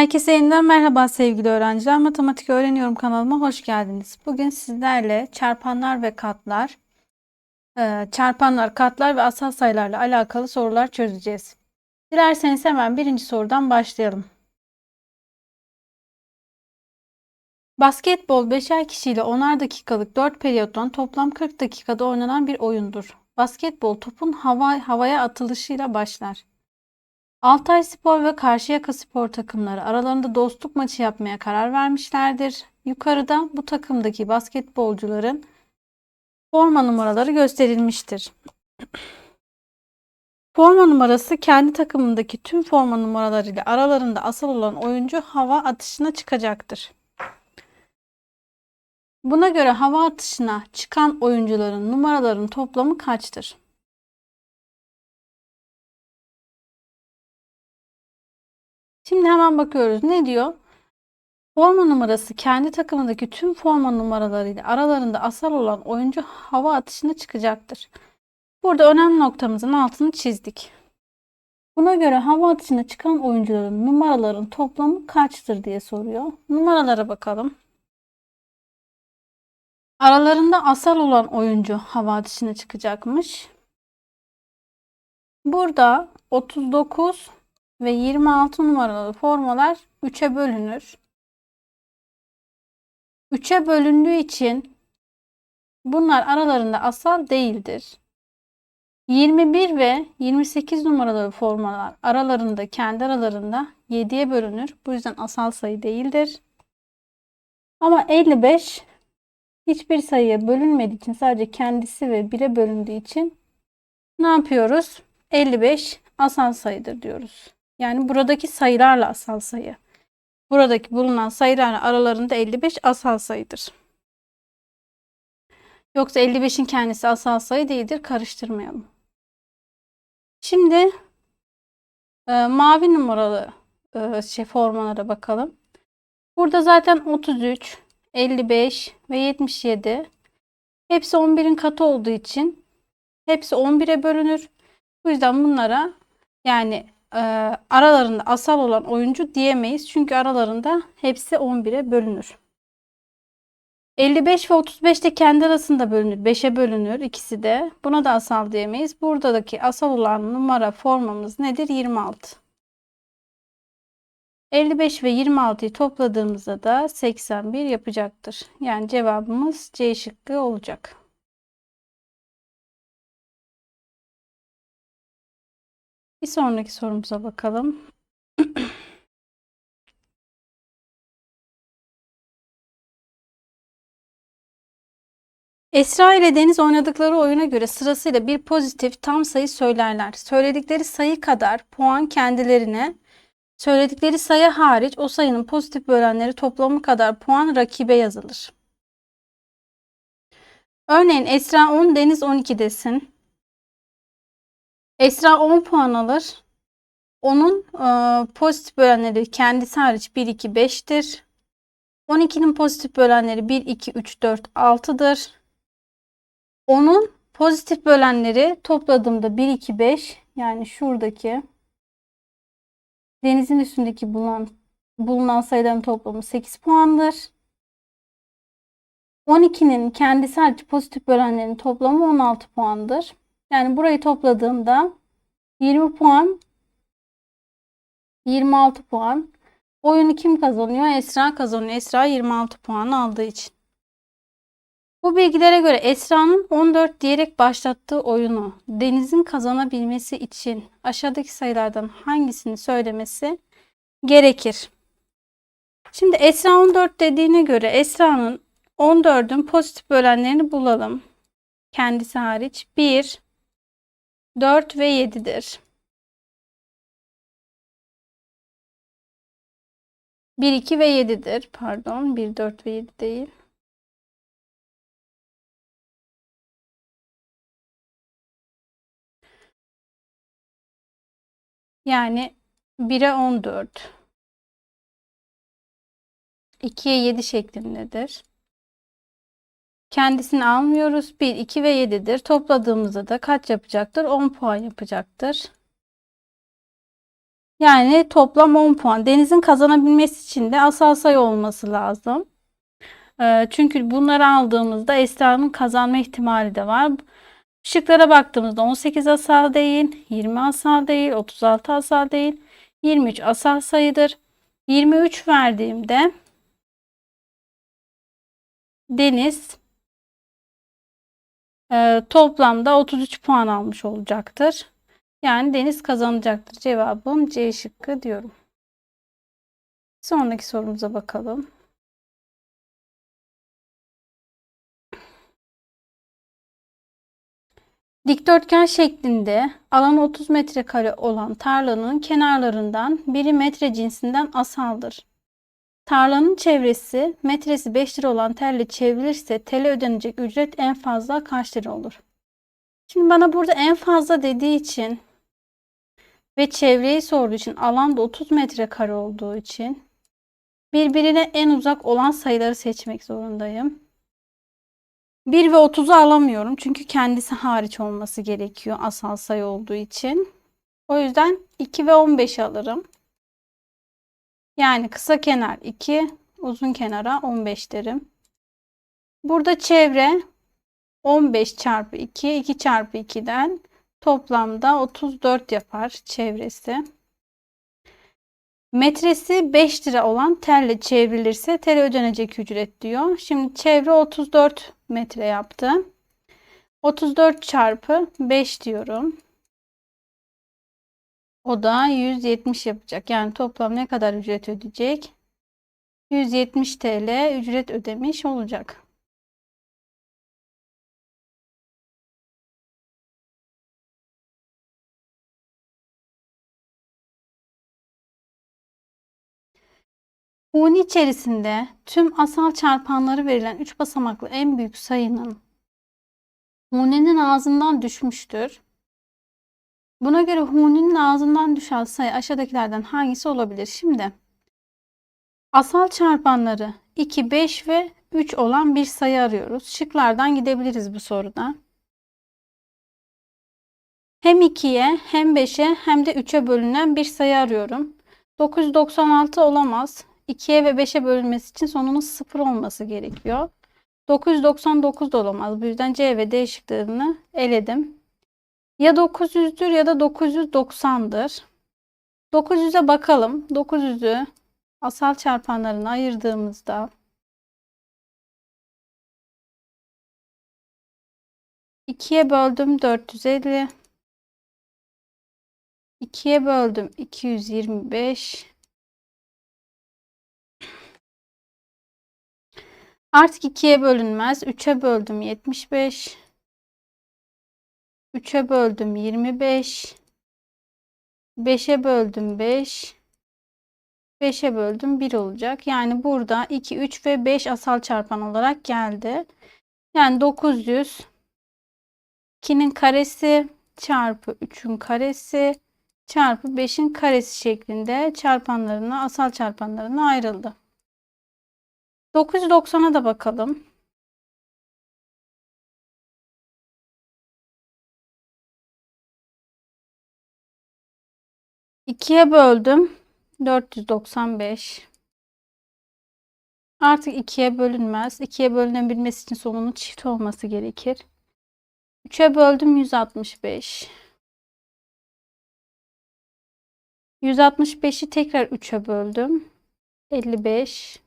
Herkese yeniden merhaba sevgili öğrenciler. Matematik Öğreniyorum kanalıma hoş geldiniz. Bugün sizlerle çarpanlar ve katlar, e, çarpanlar, katlar ve asal sayılarla alakalı sorular çözeceğiz. Dilerseniz hemen birinci sorudan başlayalım. Basketbol beşer kişiyle 10'ar dakikalık 4 periyottan toplam 40 dakikada oynanan bir oyundur. Basketbol topun hava, havaya atılışıyla başlar. Altay Spor ve Karşıyaka Spor takımları aralarında dostluk maçı yapmaya karar vermişlerdir. Yukarıda bu takımdaki basketbolcuların forma numaraları gösterilmiştir. Forma numarası kendi takımındaki tüm forma numaralarıyla aralarında asıl olan oyuncu hava atışına çıkacaktır. Buna göre hava atışına çıkan oyuncuların numaralarının toplamı kaçtır? Şimdi hemen bakıyoruz. Ne diyor? Forma numarası kendi takımındaki tüm forma numaralarıyla aralarında asal olan oyuncu hava atışına çıkacaktır. Burada önemli noktamızın altını çizdik. Buna göre hava atışına çıkan oyuncuların numaraların toplamı kaçtır diye soruyor. Numaralara bakalım. Aralarında asal olan oyuncu hava atışına çıkacakmış. Burada 39 ve 26 numaralı formalar 3'e bölünür. 3'e bölündüğü için bunlar aralarında asal değildir. 21 ve 28 numaralı formalar aralarında kendi aralarında 7'ye bölünür. Bu yüzden asal sayı değildir. Ama 55 hiçbir sayıya bölünmediği için sadece kendisi ve 1'e bölündüğü için ne yapıyoruz? 55 asal sayıdır diyoruz. Yani buradaki sayılarla asal sayı. Buradaki bulunan sayılarla aralarında 55 asal sayıdır. Yoksa 55'in kendisi asal sayı değildir. Karıştırmayalım. Şimdi e, mavi numaralı e, şey formalara bakalım. Burada zaten 33, 55 ve 77 hepsi 11'in katı olduğu için hepsi 11'e bölünür. Bu yüzden bunlara yani e, aralarında asal olan oyuncu diyemeyiz. Çünkü aralarında hepsi 11'e bölünür. 55 ve 35 de kendi arasında bölünür. 5'e bölünür ikisi de. Buna da asal diyemeyiz. Buradaki asal olan numara formamız nedir? 26. 55 ve 26'yı topladığımızda da 81 yapacaktır. Yani cevabımız C şıkkı olacak. Bir sonraki sorumuza bakalım. Esra ile Deniz oynadıkları oyuna göre sırasıyla bir pozitif tam sayı söylerler. Söyledikleri sayı kadar puan kendilerine, söyledikleri sayı hariç o sayının pozitif bölenleri toplamı kadar puan rakibe yazılır. Örneğin Esra 10, Deniz 12 desin. Esra 10 puan alır. Onun e, pozitif bölenleri kendisi hariç 1, 2, 5'tir. 12'nin pozitif bölenleri 1, 2, 3, 4, 6'dır. Onun pozitif bölenleri topladığımda 1, 2, 5 yani şuradaki denizin üstündeki bulunan, bulunan sayıların toplamı 8 puandır. 12'nin kendisi hariç pozitif bölenlerin toplamı 16 puandır. Yani burayı topladığımda 20 puan 26 puan. Oyunu kim kazanıyor? Esra kazanıyor. Esra 26 puan aldığı için. Bu bilgilere göre Esra'nın 14 diyerek başlattığı oyunu Deniz'in kazanabilmesi için aşağıdaki sayılardan hangisini söylemesi gerekir? Şimdi Esra 14 dediğine göre Esra'nın 14'ün pozitif bölenlerini bulalım. Kendisi hariç 1, 4 ve 7'dir. 1, 2 ve 7'dir. Pardon. 1, 4 ve 7 değil. Yani 1'e 14. 2'ye 7 şeklindedir. Kendisini almıyoruz. 1, 2 ve 7'dir. Topladığımızda da kaç yapacaktır? 10 puan yapacaktır. Yani toplam 10 puan. Deniz'in kazanabilmesi için de asal sayı olması lazım. Ee, çünkü bunları aldığımızda Esra'nın kazanma ihtimali de var. Şıklara baktığımızda 18 asal değil, 20 asal değil, 36 asal değil, 23 asal sayıdır. 23 verdiğimde Deniz e, toplamda 33 puan almış olacaktır. Yani Deniz kazanacaktır. Cevabım C şıkkı diyorum. Sonraki sorumuza bakalım. Dikdörtgen şeklinde alan 30 metrekare olan tarlanın kenarlarından biri metre cinsinden asaldır. Tarlanın çevresi metresi 5 lira olan telle çevrilirse tele ödenecek ücret en fazla kaç lira olur? Şimdi bana burada en fazla dediği için ve çevreyi sorduğu için alan da 30 metrekare olduğu için birbirine en uzak olan sayıları seçmek zorundayım. 1 ve 30'u alamıyorum çünkü kendisi hariç olması gerekiyor asal sayı olduğu için. O yüzden 2 ve 15'i alırım. Yani kısa kenar 2, uzun kenara 15 derim. Burada çevre 15 çarpı 2, 2 çarpı 2'den toplamda 34 yapar çevresi. Metresi 5 lira olan telle çevrilirse tele ödenecek ücret diyor. Şimdi çevre 34 metre yaptı. 34 çarpı 5 diyorum. O da 170 yapacak. Yani toplam ne kadar ücret ödeyecek? 170 TL ücret ödemiş olacak. Huni içerisinde tüm asal çarpanları verilen 3 basamaklı en büyük sayının Huni'nin ağzından düşmüştür. Buna göre Huni'nin ağzından düşen sayı aşağıdakilerden hangisi olabilir? Şimdi asal çarpanları 2, 5 ve 3 olan bir sayı arıyoruz. Şıklardan gidebiliriz bu soruda. Hem 2'ye hem 5'e hem de 3'e bölünen bir sayı arıyorum. 996 olamaz. 2'ye ve 5'e bölünmesi için sonunun 0 olması gerekiyor. 999 da olamaz. Bu yüzden C ve D şıklarını eledim. Ya 900'dür ya da 990'dır. 900'e bakalım. 900'ü asal çarpanlarına ayırdığımızda 2'ye böldüm 450. 2'ye böldüm 225. Artık 2'ye bölünmez. 3'e böldüm 75. 3'e böldüm 25. 5'e böldüm 5. 5'e böldüm 1 olacak. Yani burada 2, 3 ve 5 asal çarpan olarak geldi. Yani 900 2'nin karesi çarpı 3'ün karesi çarpı 5'in karesi şeklinde çarpanlarına, asal çarpanlarına ayrıldı. 990'a da bakalım. İkiye böldüm. 495. Artık ikiye bölünmez. İkiye bölünebilmesi için sonunun çift olması gerekir. 3'e böldüm 165. 165'i tekrar 3'e böldüm. 55.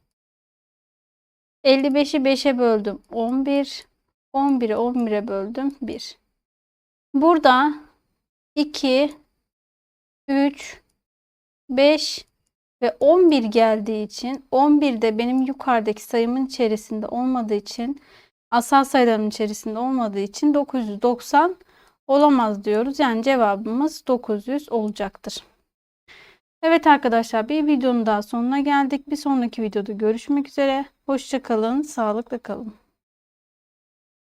55'i 5'e böldüm 11. 11'i 11'e böldüm 1. Burada 2, 3, 5 ve 11 geldiği için 11 de benim yukarıdaki sayımın içerisinde olmadığı için asal sayıların içerisinde olmadığı için 990 olamaz diyoruz. Yani cevabımız 900 olacaktır. Evet arkadaşlar bir videonun daha sonuna geldik. Bir sonraki videoda görüşmek üzere. Hoşçakalın, sağlıkla kalın.